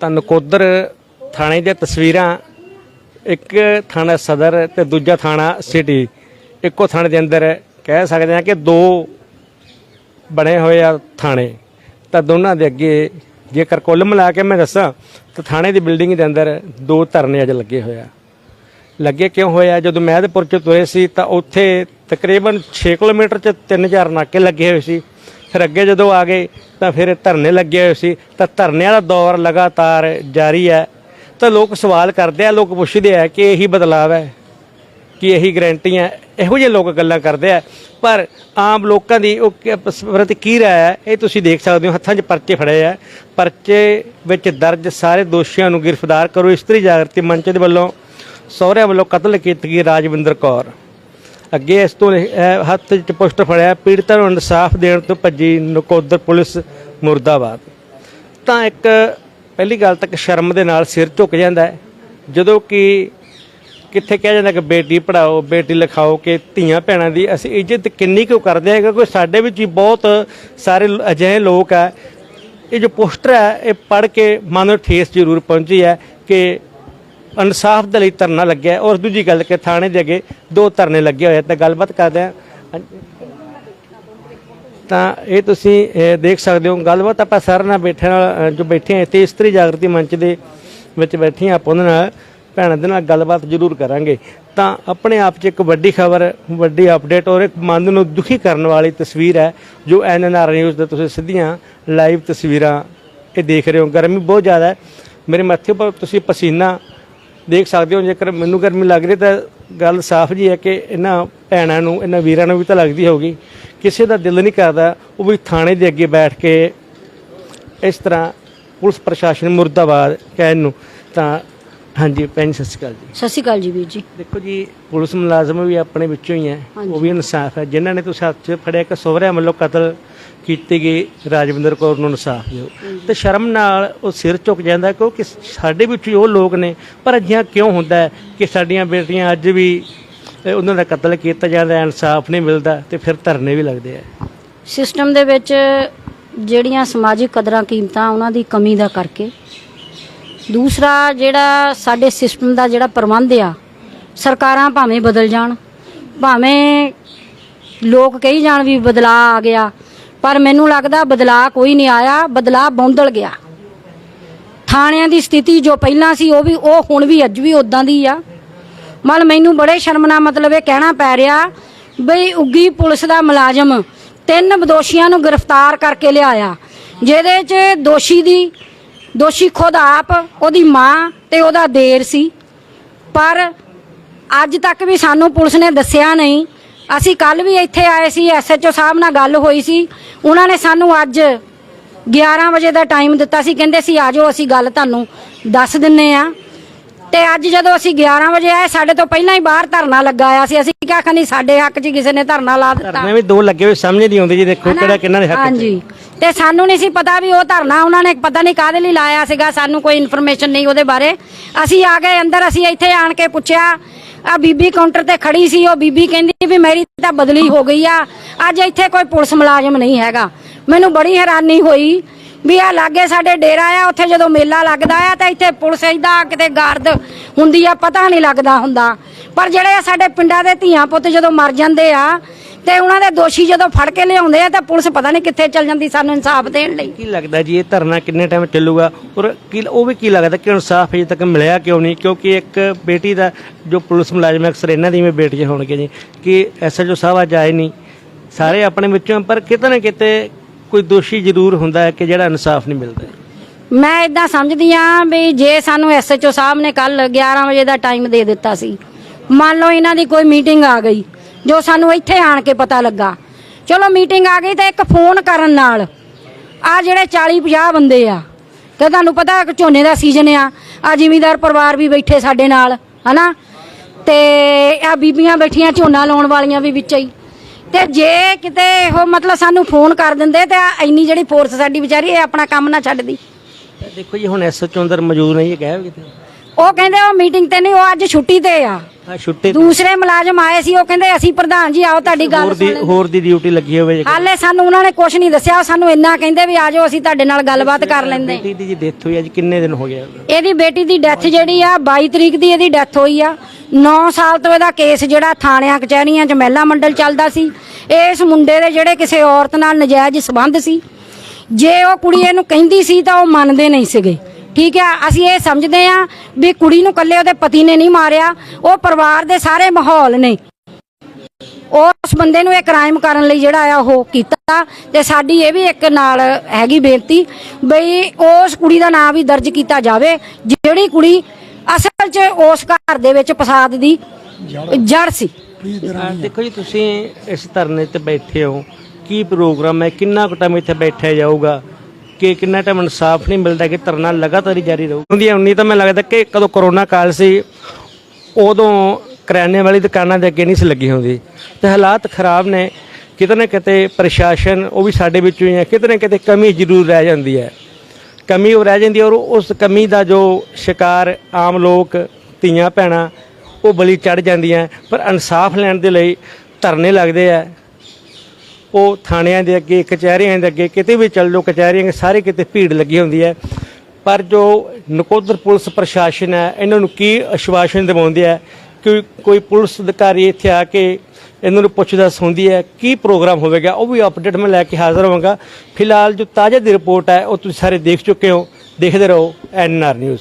ਤਾਂ ਨਕੋਦਰ ਥਾਣੇ ਦੀਆਂ ਤਸਵੀਰਾਂ, ਇੱਕ ਥਾਣਾ ਸਦਰ ਤੇ ਦੂਜਾ ਥਾਣਾ ਸਿਟੀ। ਇੱਕੋ ਥਾਣੇ ਦੇ ਅੰਦਰ ਕਹਿ ਸਕਦੇ ਹਾਂ ਕਿ ਦੋ ਬਣੇ ਹੋਏ ਆ ਥਾਣੇ। ਤਾਂ ਦੋਨਾਂ ਦੇ ਅੱਗੇ ਜੇਕਰ ਕੁੱਲ ਮਿਲਾ ਕੇ ਮੈਂ ਦੱਸਾਂ, ਤਾਂ ਥਾਣੇ ਦੀ ਬਿਲਡਿੰਗ ਦੇ ਅੰਦਰ ਦੋ ਧਰਨੇ ਅੱਜ ਲੱਗੇ ਹੋਏ ਆ। ਲੱਗੇ ਕਿਉਂ ਹੋਇਆ ਜਦੋਂ ਮਹਿਦਪੁਰ ਚ ਤੁਰੇ ਸੀ ਤਾਂ ਉੱਥੇ ਤਕਰੀਬਨ 6 ਕਿਲੋਮੀਟਰ ਚ 3000 ਨਾਕੇ ਲੱਗੇ ਹੋਏ ਸੀ। ਫਿਰ ਅੱਗੇ ਜਦੋਂ ਆ ਗਏ ਤਾਂ ਫਿਰ ਧਰਨੇ ਲੱਗੇ ਹੋਏ ਸੀ। ਤਾਂ ਧਰਨਿਆਂ ਦਾ ਦੌਰ ਲਗਾਤਾਰ ਜਾਰੀ ਹੈ। ਤਾਂ ਲੋਕ ਸਵਾਲ ਕਰਦੇ ਆ, ਲੋਕ ਪੁੱਛਦੇ ਆ ਕਿ ਇਹੀ ਬਦਲਾਅ ਹੈ, ਕਿ ਇਹੀ ਗਰੰਟੀਆਂ, ਇਹੋ ਜਿਹੇ ਲੋਕ ਗੱਲਾਂ ਕਰਦੇ ਆ। ਪਰ ਆਮ ਲੋਕਾਂ ਦੀ ਉਹ ਕਿ- ਪ੍ਰਤੀ ਕੀ ਰਾਇ ਹੈ, ਇਹ ਤੁਸੀਂ ਦੇਖ ਸਕਦੇ ਹੋ, ਹੱਥਾਂ 'ਚ ਪਰਚੇ ਫੜੇ ਆ। ਪਰਚੇ ਵਿੱਚ ਦਰਜ ਸਾਰੇ ਦੋਸ਼ੀਆਂ ਨੂੰ ਗ੍ਰਿਫਤਾਰ ਕਰੋ। ਇਸਤਰੀ ਜਾਗਰਤੀ ਮੰਚ ਦੇ ਵੱਲੋਂ ਸਹੁਰਿਆਂ ਵੱਲੋਂ ਕਤਲ ਕੀਤੀ ਗਈ ਰਾਜਵਿੰਦਰ ਕੌਰ। ਅੱਗੇ ਇਸ ਤੋਂ ਹੱਥ 'ਚ ਪੋਸਟਰ ਫੜਿਆ, ਪੀੜਤਾਂ ਨੂੰ ਇਨਸਾਫ ਦੇਣ ਤੋਂ ਭੱਜੀ ਨਕੋਦਰ ਪੁਲਿਸ ਮੁਰਦਾਬਾਦ। ਤਾਂ ਇੱਕ ਪਹਿਲੀ ਗੱਲ ਤਾਂ ਕਿ ਸ਼ਰਮ ਦੇ ਨਾਲ ਸਿਰ ਝੁਕ ਜਾਂਦਾ ਹੈ। ਜਦੋਂ ਕਿ ਕਿੱਥੇ ਕਿਹਾ ਜਾਂਦਾ ਕਿ ਬੇਟੀ ਪੜਾਓ ਬੇਟੀ ਲਿਖਾਓ ਕਿ ਧੀਆਂ ਭੈਣਾਂ ਦੀ ਅਸੀਂ ਇੱਜ਼ਤ ਕਿੰਨੀ ਕੁ ਕਰਦੇ ਹਾਂ, ਕਿਉਂਕਿ ਸਾਡੇ ਵਿੱਚ ਹੀ ਬਹੁਤ ਸਾਰੇ ਅਜਿਹੇ ਲੋਕ ਹੈ ਇਹ ਜੋ ਪੋਸਟਰ ਹੈ, ਇਹ ਪੜ੍ਹ ਕੇ ਮਨ ਨੂੰ ਠੇਸ ਜ਼ਰੂਰ ਪਹੁੰਚੀ ਹੈ ਕਿ ਇਨਸਾਫ ਦੇ ਲਈ ਧਰਨਾ ਲੱਗਿਆ ਔਰ ਦੂਜੀ ਗੱਲ ਕਿ ਥਾਣੇ ਦੇ ਅੱਗੇ ਦੋ ਧਰਨੇ ਲੱਗੇ ਹੋਏ ਤਾਂ ਗੱਲਬਾਤ ਕਰਦੇ ਹਾਂ। ਤਾਂ ਇਹ ਤੁਸੀਂ ਦੇਖ ਸਕਦੇ ਹੋ। ਗੱਲਬਾਤ ਆਪਾਂ ਸਾਰਿਆਂ ਨਾਲ ਬੈਠੇ ਨਾਲ ਜੋ ਬੈਠੇ ਆ ਇੱਥੇ ਇਸਤਰੀ ਜਾਗਰਤੀ ਮੰਚ ਦੇ ਵਿੱਚ ਬੈਠੇ ਹਾਂ ਆਪਾਂ ਉਹਨਾਂ ਨਾਲ। ਭੈਣਾਂ ਦੇ ਨਾਲ ਗੱਲਬਾਤ ਜ਼ਰੂਰ ਕਰਾਂਗੇ। ਤਾਂ ਆਪਣੇ ਆਪ 'ਚ ਇੱਕ ਵੱਡੀ ਖਬਰ, ਵੱਡੀ ਅਪਡੇਟ ਔਰ ਇੱਕ ਮਨ ਨੂੰ ਦੁਖੀ ਕਰਨ ਵਾਲੀ ਤਸਵੀਰ ਹੈ, ਜੋ ਐਨਐਨਆਰ ਨਿਊਜ਼ ਦੇ ਤੁਸੀਂ ਸਿੱਧੀਆਂ ਲਾਈਵ ਤਸਵੀਰਾਂ ਇਹ ਦੇਖ ਰਹੇ ਹੋ। ਗਰਮੀ ਬਹੁਤ ਜ਼ਿਆਦਾ ਹੈ। ਮੇਰੇ ਮੱਥੇ ਉੱਪਰ ਤੁਸੀਂ ਪਸੀਨਾ ਦੇਖ ਸਕਦੇ ਹੋ ਜੇਕਰ ਮੈਨੂੰ ਗਰਮੀ ਲੱਗ ਰਹੀ ਤਾਂ ਗੱਲ ਸਾਫ਼ ਜੀ ਹੈ ਕਿ ਇਹਨਾਂ ਭੈਣਾਂ ਨੂੰ ਇਹਨਾਂ ਵੀਰਾਂ ਨੂੰ ਵੀ ਤਾਂ ਲੱਗਦੀ ਹੋਊਗੀ। ਕਿਸੇ ਦਾ ਦਿਲ ਨਹੀਂ ਕਰਦਾ ਉਹ ਵੀ ਥਾਣੇ ਦੇ ਅੱਗੇ ਬੈਠ ਕੇ ਇਸ ਤਰ੍ਹਾਂ ਪੁਲਿਸ ਪ੍ਰਸ਼ਾਸਨ ਮੁਰਦਾਬਾਦ ਕਹਿਣ ਨੂੰ ਤਾਂ ਹਾਂਜੀ ਭੈਣ ਸਤਿ ਸ਼੍ਰੀ ਅਕਾਲ ਜੀ। ਸਤਿ ਸ਼੍ਰੀ ਅਕਾਲ ਜੀ ਵੀਰ ਜੀ। ਦੇਖੋ ਜੀ ਪੁਲਿਸ ਮੁਲਾਜ਼ਮ ਵੀ ਆਪਣੇ ਵਿੱਚੋਂ ਹੀ ਹੈ ਉਹ ਵੀ ਇਨਸਾਫ ਹੈ। ਜਿਨ੍ਹਾਂ ਨੇ ਤੁਸੀਂ ਹੱਥ 'ਚ ਫੜਿਆ ਕਿ ਸਹੁਰਿਆਂ ਵੱਲੋਂ ਕਤਲ ਕੀਤੀ ਗਈ ਰਾਜਵਿੰਦਰ ਕੌਰ ਨੂੰ ਇਨਸਾਫ ਦਿਓ। ਤੇ ਸ਼ਰਮ ਨਾਲ ਉਹ ਸਿਰ ਝੁਕ ਜਾਂਦਾ ਕਿਉਂਕਿ ਸਾਡੇ ਵਿੱਚ ਹੀ ਉਹ ਲੋਕ ਨੇ। ਪਰ ਅਜਿਹਾ ਕਿਉਂ ਹੁੰਦਾ ਕਿ ਸਾਡੀਆਂ ਬੇਟੀਆਂ ਅੱਜ ਵੀ ਉਹਨਾਂ ਦਾ ਕਤਲ ਕੀਤਾ ਜਾਂਦਾ ਇਨਸਾਫ ਨਹੀਂ ਮਿਲਦਾ ਤੇ ਫਿਰ ਧਰਨੇ ਵੀ ਲੱਗਦੇ ਆ। ਸਿਸਟਮ ਦੇ ਵਿੱਚ ਜਿਹੜੀਆਂ ਸਮਾਜਿਕ ਕਦਰਾਂ ਕੀਮਤਾਂ, ਉਹਨਾਂ ਦੀ ਕਮੀ ਦਾ ਕਰਕੇ। ਦੂਸਰਾ ਜਿਹੜਾ ਸਾਡੇ ਸਿਸਟਮ ਦਾ ਜਿਹੜਾ ਪ੍ਰਬੰਧ ਆ, ਸਰਕਾਰਾਂ ਭਾਵੇਂ ਬਦਲ ਜਾਣ, ਭਾਵੇਂ ਲੋਕ ਕਹੀ ਜਾਣ ਵੀ ਬਦਲਾਅ ਆ ਗਿਆ ਪਰ ਮੈਨੂੰ ਲੱਗਦਾ ਬਦਲਾਅ ਕੋਈ ਨਹੀਂ ਆਇਆ, ਬਦਲਾਅ ਬੌਂਦਲ ਗਿਆ। ਥਾਣਿਆਂ ਦੀ ਸਥਿਤੀ ਜੋ ਪਹਿਲਾਂ ਸੀ, ਉਹ ਵੀ, ਉਹ ਹੁਣ ਵੀ ਅੱਜ ਵੀ ਉਦਾਂ ਦੀ ਆ। ਮਨ ਮੈਨੂੰ ਬੜੇ ਸ਼ਰਮਨਾ ਮਤਲਬ ਇਹ ਕਹਿਣਾ ਪੈ ਰਿਹਾ ਬਈ ਉੱਗੀ ਪੁਲਿਸ ਦਾ ਮੁਲਾਜ਼ਮ ਤਿੰਨ ਦੋਸ਼ੀਆਂ ਨੂੰ ਗ੍ਰਿਫਤਾਰ ਕਰਕੇ ਲਿਆਇਆ। ਜਿਹਦੇ 'ਚ ਦੋਸ਼ੀ ਦੀ, ਦੋਸ਼ੀ ਖੁਦ ਆਪ, ਉਹਦੀ ਮਾਂ ਤੇ ਉਹਦਾ ਦੇਰ ਸੀ। ਪਰ ਅੱਜ ਤੱਕ ਵੀ ਸਾਨੂੰ ਪੁਲਿਸ ਨੇ ਦੱਸਿਆ ਨਹੀਂ ਅਸੀਂ ਕੱਲ ਵੀ ਇੱਥੇ ਆਏ ਸੀ ਐਸਐਚਓ ਸਾਹਿਬ ਨਾਲ ਗੱਲ ਹੋਈ ਸੀ। ਉਹਨਾਂ ਨੇ ਸਾਨੂੰ ਅੱਜ 11 ਵਜੇ ਦਾ ਟਾਈਮ ਦਿੱਤਾ ਸੀ। ਕਹਿੰਦੇ ਸੀ ਆਜੋ ਅਸੀਂ ਗੱਲ ਤੁਹਾਨੂੰ ਦੱਸ ਦਿੰਨੇ ਆ। ਤੇ ਅੱਜ ਜਦੋਂ ਅਸੀਂ 11 ਵਜੇ ਆਏ ਸਾਡੇ ਤੋਂ ਪਹਿਲਾਂ ਹੀ ਬਾਹਰ ਧਰਨਾ ਲੱਗਾ ਆ ਸੀ। ਅਸੀਂ ਕਿਹਾ ਖਨੀ ਸਾਡੇ ਹੱਕ 'ਚ ਕਿਸੇ ਨੇ ਧਰਨਾ ਲਾ ਦਿੱਤਾ। ਧਰਨੇ ਵੀ ਦੋ ਲੱਗੇ ਹੋਏ ਸਮਝ ਨਹੀਂ ਆਉਂਦੀ ਜੀ ਦੇਖੋ ਕਿਹੜਾ ਕਿੰਨਾ ਦੇ ਹੱਕ 'ਚ। ਹਾਂਜੀ। ਤੇ ਸਾਨੂੰ ਨਹੀਂ ਸੀ ਪਤਾ ਵੀ ਉਹ ਧਰਨਾ ਉਹਨਾਂ ਨੇ ਪਤਾ ਨਹੀਂ ਕਾਹਦੇ ਲਈ ਲਾਇਆ ਸੀਗਾ। ਸਾਨੂੰ ਕੋਈ ਇਨਫੋਰਮੇਸ਼ਨ ਨਹੀਂ ਉਹਦੇ ਬਾਰੇ। ਅਸੀਂ ਆ ਗਏ ਅੰਦਰ ਅਸੀਂ ਇੱਥੇ ਆਣ ਕੇ ਪੁੱਛਿਆ ਆ ਬੀਬੀ ਕਾਊਂਟਰ ਤੇ ਖੜੀ ਸੀ, ਉਹ ਬੀਬੀ ਕਹਿੰਦੀ ਵੀ ਮੇਰੀ ਤਾਂ ਬਦਲੀ ਹੋ ਗਈ ਆ। ਅੱਜ ਇੱਥੇ ਕੋਈ ਪੁਲਿਸ ਮੁਲਾਜ਼ਮ ਨਹੀਂ ਹੈਗਾ। ਮੈਨੂੰ ਬੜੀ ਹੈਰਾਨੀ ਹੋਈ ਵੀ ਆ ਲਾਗੇ ਸਾਡੇ ਡੇਰਾ ਆ, ਉੱਥੇ ਜਦੋਂ ਮੇਲਾ ਲੱਗਦਾ ਆ ਤਾਂ ਇੱਥੇ ਪੁਲਿਸ ਇਦਾਂ ਕਿਤੇ ਗਾਰਦ ਹੁੰਦੀ ਆ, ਪਤਾ ਨਹੀਂ ਲੱਗਦਾ ਹੁੰਦਾ। ਪਰ ਜਿਹੜੇ ਸਾਡੇ ਪਿੰਡਾਂ ਦੇ ਧੀਆਂ ਪੁੱਤ ਜਦੋਂ ਮਰ ਜਾਂਦੇ ਆ ਤੇ ਉਹਨਾਂ ਦੇ ਦੋਸ਼ੀ ਜਦੋਂ ਫੜ ਕੇ ਲਿਆਉਂਦੇ ਆ ਤਾਂ ਪੁਲਿਸ ਪਤਾ ਨਹੀਂ ਕਿੱਥੇ ਚਲ ਜਾਂਦੀ ਸਾਨੂੰ ਇਨਸਾਫ ਦੇਣ ਲਈ। ਕੀ ਲੱਗਦਾ ਜੀ ਇਹ ਧਰਨਾ ਕਿੰਨੇ ਟਾਈਮ ਚੱਲੂਗਾ? ਔਰ ਕੀ ਉਹ ਵੀ ਕੀ ਲੱਗਦਾ ਕਿ ਇਨਸਾਫ ਅਜੇ ਤੱਕ ਮਿਲਿਆ ਕਿਉਂ ਨਹੀਂ? ਕਿਉਂਕਿ ਇੱਕ ਬੇਟੀ ਦਾ ਜੋ ਪੁਲਿਸ ਮੁਲਾਜ਼ਮ ਅਕਸਰ ਇਹਨਾਂ ਦੀ ਵੀ ਬੇਟੀਆਂ ਹੋਣਗੀਆਂ ਜੀ। ਕਿ ਐਸਐਚਓ ਸਾਹਿਬ ਅੱਜ ਆਏ ਨਹੀਂ। ਸਾਰੇ ਆਪਣੇ ਵਿੱਚੋਂ ਪਰ ਕਿਤੇ ਨਾ ਕਿਤੇ ਕੋਈ ਦੋਸ਼ੀ ਜ਼ਰੂਰ ਹੁੰਦਾ ਹੈ ਕਿ ਜਿਹੜਾ ਇਨਸਾਫ ਨਹੀਂ ਮਿਲਦਾ। ਮੈਂ ਇਦਾਂ ਸਮਝਦੀ ਆ ਵੀ ਜੇ ਸਾਨੂੰ ਐਸਐਚਓ ਸਾਹਿਬ ਨੇ ਕੱਲ 11 ਵਜੇ ਦਾ ਟਾਈਮ ਦੇ ਦਿੱਤਾ ਸੀ ਮੰਨ ਲਓ ਇਹਨਾਂ ਦੀ ਕੋਈ ਮੀਟਿੰਗ ਆ ਗਈ ਜੋ ਸਾਨੂੰ ਇੱਥੇ ਆਣ ਕੇ ਪਤਾ ਲੱਗਾ। ਚਲੋ ਮੀਟਿੰਗ ਆ ਗਈ ਤੇ ਇੱਕ ਫੋਨ ਕਰਨ ਨਾਲ। ਆ ਜਿਹੜੇ 40 50 ਬੰਦੇ ਆ, ਤੇ ਤੁਹਾਨੂੰ ਪਤਾ ਕਿ ਝੋਨੇ ਦਾ ਸੀਜ਼ਨ ਆ ਆ ਜ਼ਿਮੀਦਾਰ ਪਰਿਵਾਰ ਵੀ ਬੈਠੇ ਸਾਡੇ ਨਾਲ, ਹਨਾ? ਤੇ ਆ ਬੀਬੀਆਂ ਬੈਠੀਆਂ ਝੋਨਾ ਲਾਉਣ ਵਾਲੀਆਂ ਵੀ ਵਿੱਚ ਹੀ। ਤੇ ਜੇ ਕਿਤੇ ਉਹ ਮਤਲਬ ਸਾਨੂੰ ਫੋਨ ਕਰ ਦਿੰਦੇ ਤੇ ਇੰਨੀ ਜਿਹੜੀ ਫੋਰਸ ਸਾਡੀ ਵਿਚਾਰੀ, ਇਹ ਆਪਣਾ ਕੰਮ ਨਾ ਛੱਡਦੀ। ਦੇਖੋ ਜੀ, ਹੁਣ ਐਸਐਚਓ ਅੰਦਰ ਮੌਜੂਦ ਨਹੀਂ ਹੈ ਗਏ ਕਿਤੇ। ਉਹ ਕਹਿੰਦੇ ਉਹ ਮੀਟਿੰਗ ਤੇ ਨਹੀਂ ਉਹ ਅੱਜ ਛੁੱਟੀ ਤੇ ਆ। ਆ ਛੁੱਟੀ ਦੂਸਰੇ ਮੁਲਾਜ਼ਮ ਆਏ ਸੀ ਉਹ ਕਹਿੰਦੇ ਅਸੀਂ ਪ੍ਰਧਾਨ ਜੀ ਆਓ ਤੁਹਾਡੀ ਗੱਲ ਹੋਰ ਦੀ ਸੁਣ ਲੈਂਦੇ ਹੋਰ ਦੀ ਡਿਊਟੀ ਲੱਗੀ ਹੋਵੇ ਜੇ ਹਾਲੇ ਸਾਨੂੰ ਉਹਨਾਂ ਨੇ ਕੁਝ ਨਹੀਂ ਦੱਸਿਆ ਉਹ ਸਾਨੂੰ ਇੰਨਾ ਕਹਿੰਦੇ ਵੀ ਆਜੋ ਅਸੀਂ ਤੁਹਾਡੇ ਨਾਲ ਗੱਲਬਾਤ ਕਰ ਲੈਂਦੇ। ਬੇਟੀ ਦੀ ਜੀ ਡੈਥ ਹੋਈ ਅੱਜ ਕਿੰਨੇ ਦਿਨ ਹੋ ਗਏ? ਇਹਦੀ ਬੇਟੀ ਦੀ ਡੈਥ ਜਿਹੜੀ ਆ 22 ਤਰੀਕ ਦੀ ਇਹਦੀ ਡੈਥ ਹੋਈ ਆ। 9 ਸਾਲ ਤੋਂ ਇਹਦਾ ਕੇਸ ਜਿਹੜਾ ਥਾਣਿਆਂ ਕਚਹਿਰੀਆਂ 'ਚ ਮਹਿਲਾ ਮੰਡਲ ਚੱਲਦਾ ਸੀ। ਇਸ ਮੁੰਡੇ ਦੇ ਜਿਹੜੇ ਕਿਸੇ ਔਰਤ ਨਾਲ ਨਜਾਇਜ਼ ਸਬੰਧ ਸੀ। ਜੇ ਉਹ ਕੁੜੀ ਇਹਨੂੰ ਕਹਿੰਦੀ ਸੀ ਤਾਂ ਉਹ ਮੰਨਦੇ ਨਹੀਂ ਸੀਗੇ। ਠੀਕ ਆ, ਅਸੀਂ ਇਹ ਸਮਝਦੇ ਆ ਵੀ ਕੁੜੀ ਨੂੰ ਕੱਲੇ ਉਹਦੇ ਪਤੀ ਨੇ ਨਹੀਂ ਮਾਰਿਆ, ਉਹ ਪਰਿਵਾਰ ਦੇ ਸਾਰੇ ਮਾਹੌਲ ਨੇ। ਉਸ ਬੰਦੇ ਨੂੰ ਇਹ ਕ੍ਰਾਈਮ ਕਰਨ ਲਈ ਜਿਹੜਾ ਆ ਉਹ ਕੀਤਾ ਤੇ ਸਾਡੀ ਇਹ ਵੀ ਇੱਕ ਨਾਲ ਹੈਗੀ ਬੇਨਤੀ ਬਈ ਉਸ ਕੁੜੀ ਦਾ ਨਾਮ ਵੀ ਦਰਜ ਕੀਤਾ ਜਾਵੇ, ਜਿਹੜੀ ਕੁੜੀ ਅਸਲ 'ਚ ਉਸ ਘਰ ਦੇ ਵਿੱਚ ਫਸਾਦ ਦੀ ਜੜ ਸੀ। ਦੇਖੋ ਜੀ, ਤੁਸੀਂ ਇਸ ਧਰਨੇ ਤੇ ਬੈਠੇ ਹੋ, ਕੀ ਪ੍ਰੋਗਰਾਮ ਹੈ, ਕਿੰਨਾ ਕੁ ਟਾਈਮ ਇੱਥੇ ਬੈਠਿਆ ਜਾਊਗਾ? ਕਿ ਕਿੰਨਾ ਟਾਈਮ ਇਨਸਾਫ ਨਹੀਂ ਮਿਲਦਾ ਕਿ ਧਰਨਾ ਲਗਾਤਾਰ ਹੀ ਜਾਰੀ ਰਹੂ। ਹੁੰਦੀ 19 ਤਾਂ ਮੈਨੂੰ ਲੱਗਦਾ ਕਿ ਕਦੋਂ ਕਰੋਨਾ ਕਾਲ ਸੀ, ਉਦੋਂ ਕਰਿਆਨੇ ਵਾਲੀ ਦੁਕਾਨਾਂ ਦੇ ਅੱਗੇ ਨਹੀਂ ਸੀ ਲੱਗੀ ਹੁੰਦੀ। ਤੇ ਹਾਲਾਤ ਖਰਾਬ ਨੇ, ਕਿਤੇ ਨਾ ਕਿਤੇ ਪ੍ਰਸ਼ਾਸਨ, ਉਹ ਵੀ ਸਾਡੇ ਵਿੱਚੋਂ ਹੀ ਹੈ, ਕਿਤੇ ਨਾ ਕਿਤੇ ਕਮੀ ਜ਼ਰੂਰ ਰਹਿ ਜਾਂਦੀ ਹੈ। ਕਮੀ ਉਹ ਰਹਿ ਜਾਂਦੀ ਹੈ ਔਰ ਉਸ ਕਮੀ ਦਾ ਜੋ ਸ਼ਿਕਾਰ ਆਮ ਲੋਕ, ਧੀਆਂ, ਭੈਣਾਂ, ਉਹ ਬਲੀ ਚੜ ਜਾਂਦੀਆਂ। ਪਰ ਇਨਸਾਫ ਲੈਣ ਦੇ ਲਈ ਧਰਨੇ ਲੱਗਦੇ ਆ। ਉਹ ਥਾਣਿਆਂ ਦੇ ਅੱਗੇ, ਕਚਹਿਰੀਆਂ ਦੇ ਅੱਗੇ, ਕਿਤੇ ਵੀ ਚੱਲ ਜਾਓ, ਕਚਹਿਰੀਆਂ ਦੇ ਸਾਰੇ ਕਿਤੇ ਭੀੜ ਲੱਗੀ ਹੁੰਦੀ ਹੈ। ਪਰ ਜੋ ਨਕੋਦਰ ਪੁਲਿਸ ਪ੍ਰਸ਼ਾਸਨ ਹੈ, ਇਹਨਾਂ ਨੂੰ ਕੀ ਅਸ਼ਵਾਸਨ ਦਿਵਾਉਂਦੇ ਆ ਕਿ ਕੋਈ ਪੁਲਿਸ ਅਧਿਕਾਰੀ ਇੱਥੇ ਆ ਕੇ ਇਹਨਾਂ ਨੂੰ ਪੁੱਛਦਾ ਹੁੰਦੀ ਹੈ, ਕੀ ਪ੍ਰੋਗਰਾਮ ਹੋਵੇਗਾ, ਉਹ ਵੀ ਅਪਡੇਟ ਮੈਂ ਲੈ ਕੇ ਹਾਜ਼ਰ ਹੋਵਾਂਗਾ। ਫਿਲਹਾਲ ਜੋ ਤਾਜ਼ਾ ਦੀ ਰਿਪੋਰਟ ਹੈ, ਉਹ ਤੁਸੀਂ ਸਾਰੇ ਦੇਖ ਚੁੱਕੇ ਹੋ। ਦੇਖਦੇ ਰਹੋ ਐਨਆਰ ਨਿਊਜ਼